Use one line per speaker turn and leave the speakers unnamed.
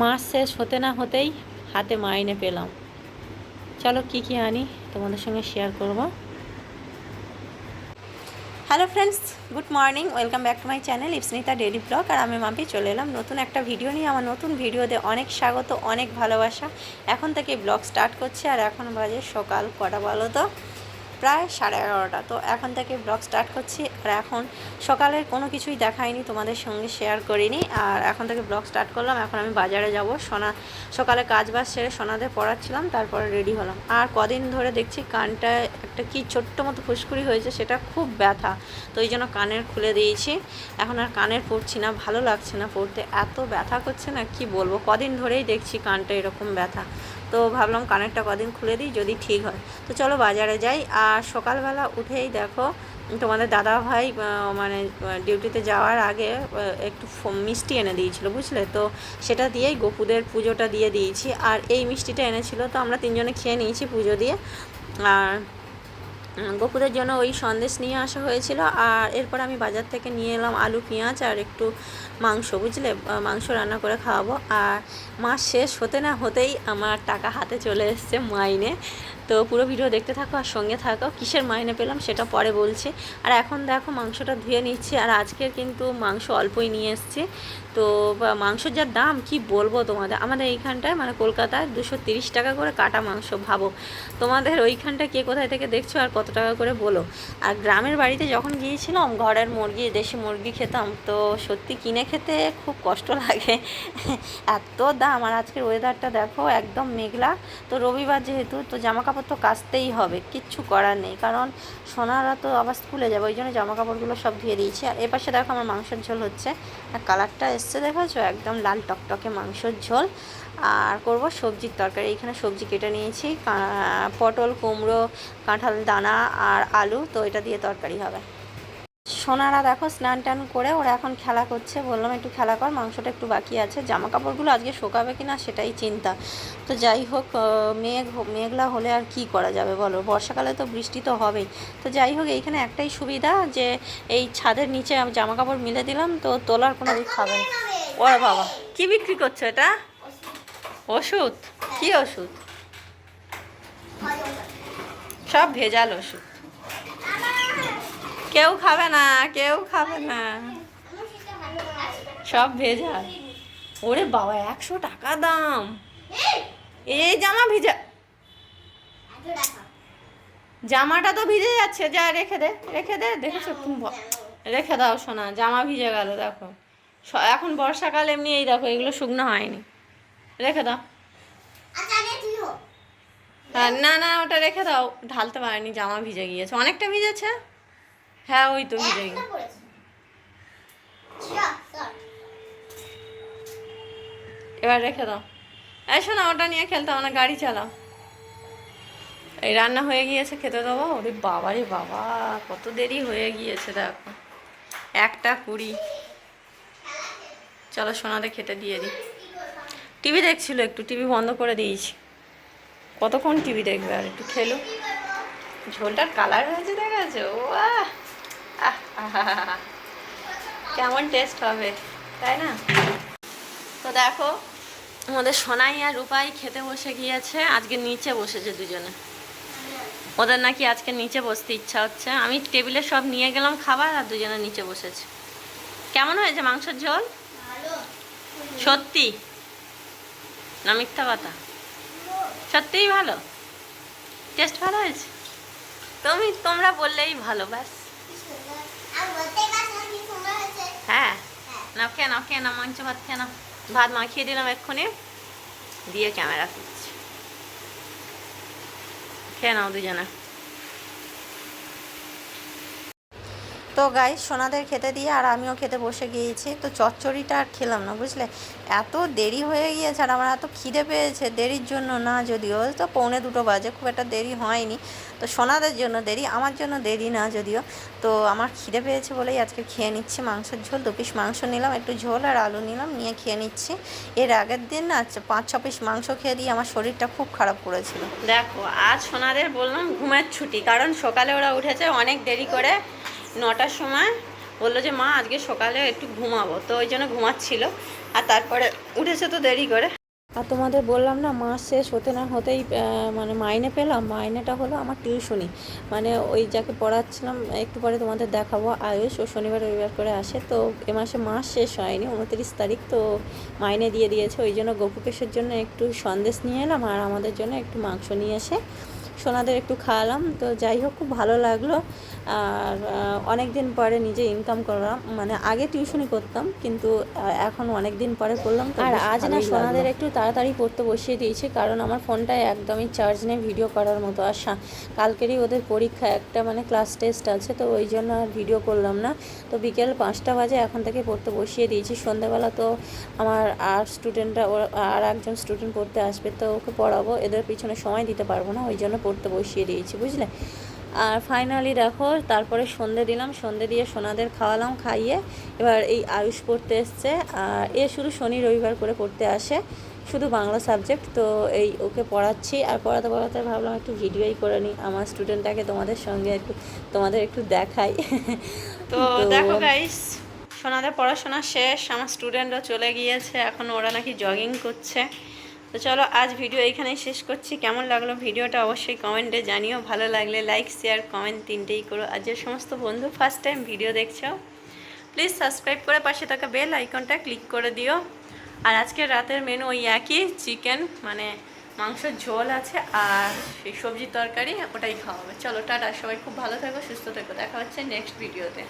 মাস শেষ হতে না হতেই হাতে মাইনে পেলাম। চলো কি কি আনি তোমাদের সঙ্গে শেয়ার করব। Hello friends good morning welcome back to my channel Ipsnita daily blog আর আমি মাপি চলে এলাম নতুন একটা ভিডিও নিয়ে। আমার নতুন ভিডিওতে অনেক স্বাগত, অনেক ভালোবাসা। এখন থেকে ব্লগ স্টার্ট করছে, আর এখন বাজে সকাল কটা বলো তো? প্রায় সাড়ে এগারোটা। তো এখন থেকে ব্লগ স্টার্ট করছি। আর এখন সকালের কোনো কিছুই দেখাইনি, তোমাদের সঙ্গে শেয়ার করিনি। আর এখন থেকে ব্লগ স্টার্ট করলাম। এখন আমি বাজারে যাব। সোনা, সকালে কাজ বাজ সেরে সোনাদের পড়াচ্ছিলাম, তারপরে রেডি হলাম। আর কদিন ধরে দেখছি কানটায় একটা কি ছোট্ট মতো ফুসকুড়ি হয়েছে, সেটা খুব ব্যথা। তো ওই জন্য কানের খুলে দিয়েছি। এখন আর কানের পড়ছি না, ভালো লাগছে না পড়তে। এত ব্যথা করছে না, কি বলব? কদিন ধরেই দেখছি কানটা এরকম ব্যথা। তো ভাবলাম কানেরটা কদিন খুলে দিই, যদি ঠিক হয়। তো চলো বাজারে যাই। আর সকালবেলা উঠেই দেখো, তোমাদের দাদা ভাই মানে ডিউটিতে যাওয়ার আগে একটু মিষ্টি এনে দিয়েছিল, বুঝলে? তো সেটা দিয়েই গোপুদের পুজোটা দিয়ে দিয়েছি। আর এই মিষ্টিটা এনেছিল, তো আমরা তিনজনে খেয়ে নিয়েছি পুজো দিয়ে। আর গোপুদের জন্য ওই সন্দেশ নিয়ে আসা হয়েছিল আর এরপর আমি বাজার থেকে নিয়ে এলাম আলু, পেঁয়াজ আর একটু মাংস, বুঝলে? মাংস রান্না করে খাওয়াবো। আর মাস শেষ হতে না হতেই আমার টাকা হাতে চলে এসছে মাইনে। তো পুরো ভিডিও দেখতে থাকো আর সঙ্গে থাকো। কিসের মাইনে পেলাম সেটা পরে বলছি। আর এখন দেখো মাংসটা ধুয়ে নিচ্ছি আর আজকের কিন্তু মাংস অল্পই নিয়ে এসছি। তো মাংসর যা দাম কি বলব তোমাদের? আমাদের এইখানটায় মানে কলকাতায় দুশো টাকা করে কাটা মাংস, ভাবো। তোমাদের ওইখানটায় কে কোথায় থেকে দেখছ আর কত টাকা করে বলো? আর গ্রামের বাড়িতে যখন গিয়েছিলাম, ঘরের মুরগি, দেশি মুরগি খেতাম, তো সত্যি কিনে খেতে খুব কষ্ট লাগে। এত দাম, আর আজকের ওয়েদারটা দেখো, একদম মেঘলা। তো রবিবার যেহেতু, তো জামা কাপড় তো কাচতেই হবে, কিচ্ছু করার নেই। কারণ সোনারা তো আবার স্কুলে যাবে, ওই জন্য জামা কাপড়গুলো সব ধুয়ে দিয়েছি। আর এপাশে দেখো আমার মাংসের ঝোল হচ্ছে। আর কালারটা এসছে, দেখেছ? একদম লাল টকটকে মাংসের ঝোল। আর করব সবজির তরকারি। এখানে সবজি কেটে নিয়েছি পটল, কুমড়ো, কাঁঠাল, দানা আর আলু, তো এটা দিয়ে তরকারি হবে। সোনারা দেখো স্নান টান করে ওরা এখন খেলা করছে। বললাম, একটু খেলা কর, মাংসটা একটু বাকি আছে। জামা কাপড়গুলো আজকে শোকাবে কি না সেটাই চিন্তা। তো যাই হোক মেঘ, মেঘলা হলে আর কি করা যাবে বলো? বর্ষাকালে তো বৃষ্টি তো হবেই। তো যাই হোক, এইখানে একটাই সুবিধা যে এই ছাদের নিচে জামা কাপড় মিলে দিলাম, তো তোলার কোনো দিক খাবে না। বাবা, কি বিক্রি করছ এটা? ওষুধ? কি ওষুধ? সব ভেজাল ওষুধ। কেউ খাবে না, কেউ খাবে না। সব ভেজাল। ওরে বাবা, একশো টাকা দাম। এই জামা ভিজা জামাটা তো ভিজে যাচ্ছে, যা রেখে দে রেখে দে, দেখেছ? রেখে দাও শোনা জামা ভিজে গেল, দেখো। এখন বর্ষাকাল, এমনি এই দেখো, এগুলো শুকনো হয়নি। রেখে দাও। না না, ওটা রেখে দাও। ঢালতে পারেনি, জামা ভিজে গিয়েছে। অনেকটা ভিজেছে? হ্যাঁ ওই তো ভিজে গিয়ে এবার রেখে দাও। এই শোনা, ওটা নিয়ে খেলতে না, গাড়ি চালাও। এই রান্না হয়ে গিয়েছে, খেতে দেবো? ওরে বাবা রে বাবা, কত দেরি হয়ে গিয়েছে, দেখো। একটা কুড়ি। চলো সোনাতে খেতে দিয়ে দিই। টিভি দেখছিল একটু, টিভি বন্ধ করে দিয়েছি। কতক্ষণ টিভি দেখবে? আর একটু খেলো। ঝোলটার কালার হয়েছে দেখেছ আহ আহ, আহা, কেমন টেস্ট হবে তাই না? তো দেখো আমাদের সোনাই আর রূপাই খেতে বসে গিয়েছে আজকে নিচে বসেছে দুজনে। ওদের নাকি আজকে নিচে বসতে ইচ্ছা হচ্ছে। আমি টেবিলে সব নিয়ে গেলাম খাবার আর দুজনে নিচে বসেছে। কেমন হয়েছে মাংসের ঝোল? সত্যি? না মিথ্যা কথা? সত্যিই ভালো? টেস্ট ভালো হয়েছে? তুমি, তোমরা বললেই ভালো, ব্যাস। হ্যাঁ? না খেয়ে নাও, খেয়ে না মাংস ভাত খেয়ে নাও। ভাত মাখিয়ে দিলাম এক্ষুনি। দিয়ে ক্যামেরা করছি খেয়ে নাও দুজনে। তো গাই সোনাদের খেতে দিয়ে আর আমিও খেতে বসে গিয়েছি। তো চচ্চড়িটা আর খেলাম না, বুঝলে? এত দেরি হয়ে গিয়েছে আর আমার এত খিদে পেয়েছে দেরির জন্য না যদিও। তো পৌনে দুটো বাজে, খুব একটা দেরি হয়নি। তো সোনাদের জন্য দেরি, আমার জন্য দেরি না যদিও। তো আমার খিদে পেয়েছে বলেই আজকে খেয়ে নিচ্ছি মাংসের ঝোল। দু পিস মাংস নিলাম, একটু ঝোল আর আলু নিলাম, নিয়ে খেয়ে নিচ্ছি। এর আগের দিন না পাঁচ, ছ পিস মাংস খেয়ে দিয়ে আমার শরীরটা খুব খারাপ করেছিল। দেখো, আজ সোনাদের বললাম ঘুমের ছুটি, কারণ সকালে ওরা উঠেছে অনেক দেরি করে। নটার সময় বলল যে, মা, আজকে সকালে একটু ঘুমাবো। তো ওই জন্য ঘুমাচ্ছিল। আর তারপরে উঠেছে তো দেরি করে। আর তোমাদের বললাম না, মাস শেষ হতে না হতেই মানে মাইনে পেলাম। মাইনেটা হলো আমার টিউশনি। মানে ওই যাকে পড়াচ্ছিলাম, একটু পরে তোমাদের দেখাবো আয়ুষ। ও শনিবার, রবিবার করে আসে। তো এ মাসে মাস শেষ হয়নি, উনত্রিশ তারিখ। তো মাইনে দিয়ে দিয়েছে। ওই জন্য গোপুকেশের জন্য একটু সন্দেশ নিয়ে এলাম। আর আমাদের জন্য একটু মাংস নিয়ে এসে সোনাদের একটু খাওয়ালাম। তো যাই হোক খুব ভালো লাগল। আর অনেক দিন পরে নিজে ইনকাম করলাম। মানে আগে টিউশনি করতাম কিন্তু এখন অনেক দিন পরে করলাম আর আজ না সোনাদের একটু তাড়াতাড়ি পড়তে বসিয়ে দিয়েছি কারণ আমার ফোনটায় একদমই চার্জ নেই ভিডিও করার মতো। আর কালকেরই ওদের পরীক্ষা একটা মানে ক্লাস টেস্ট আছে তো ওই জন্য আর ভিডিও করলাম না। তো বিকেল পাঁচটা বাজে এখন থেকে পড়তে বসিয়ে দিয়েছি। সন্ধ্যাবেলা তো আমার আর স্টুডেন্টরা আর একজন স্টুডেন্ট পড়তে আসবে তো ওকে পড়াবো। এদের পিছনে সময় দিতে পারব না ওই জন্য পড়তে বসিয়ে দিয়েছি বুঝলে? আর ফাইনালি দেখো তারপরে সন্ধে দিলাম সন্ধে দিয়ে সোনাদের খাওয়ালাম খাইয়ে এবার এই আয়ুষ পড়তে এসছে। আর এ শুধু শনি রবিবার করে পড়তে আসে শুধু বাংলা সাবজেক্ট তো এই ওকে পড়াচ্ছি। আর পড়াতে পড়াতে ভাবলাম একটু ভিডিওই করে নিই আমার স্টুডেন্টটাকে তোমাদের সঙ্গে একটু তোমাদের একটু দেখাই। তো দেখো গাইস সোনাদের পড়াশোনা শেষ আমার স্টুডেন্টরা চলে গিয়েছে এখন ওরা নাকি জগিং করছে। তো চলো আজ ভিডিও এইখানেই শেষ করছি। কেমন লাগল ভিডিওটা অবশ্যই কমেন্টে জানিও। ভালো লাগলে লাইক, শেয়ার, কমেন্ট তিনটেই করো। আর যে সমস্ত বন্ধু ফার্স্ট টাইম ভিডিও দেখছ প্লিজ সাবস্ক্রাইব করে পাশে থাকা বেল আইকনটা ক্লিক করে দিও। আর আজকের রাতের মেনু ওই একই চিকেন মানে মাংসের ঝোল আছে আর সেই সবজি তরকারি, ওটাই খাওয়া হবে। চলো, টাটা, সবাই খুব ভালো থাকো, সুস্থ থেকো। দেখা হচ্ছে নেক্সট ভিডিওতে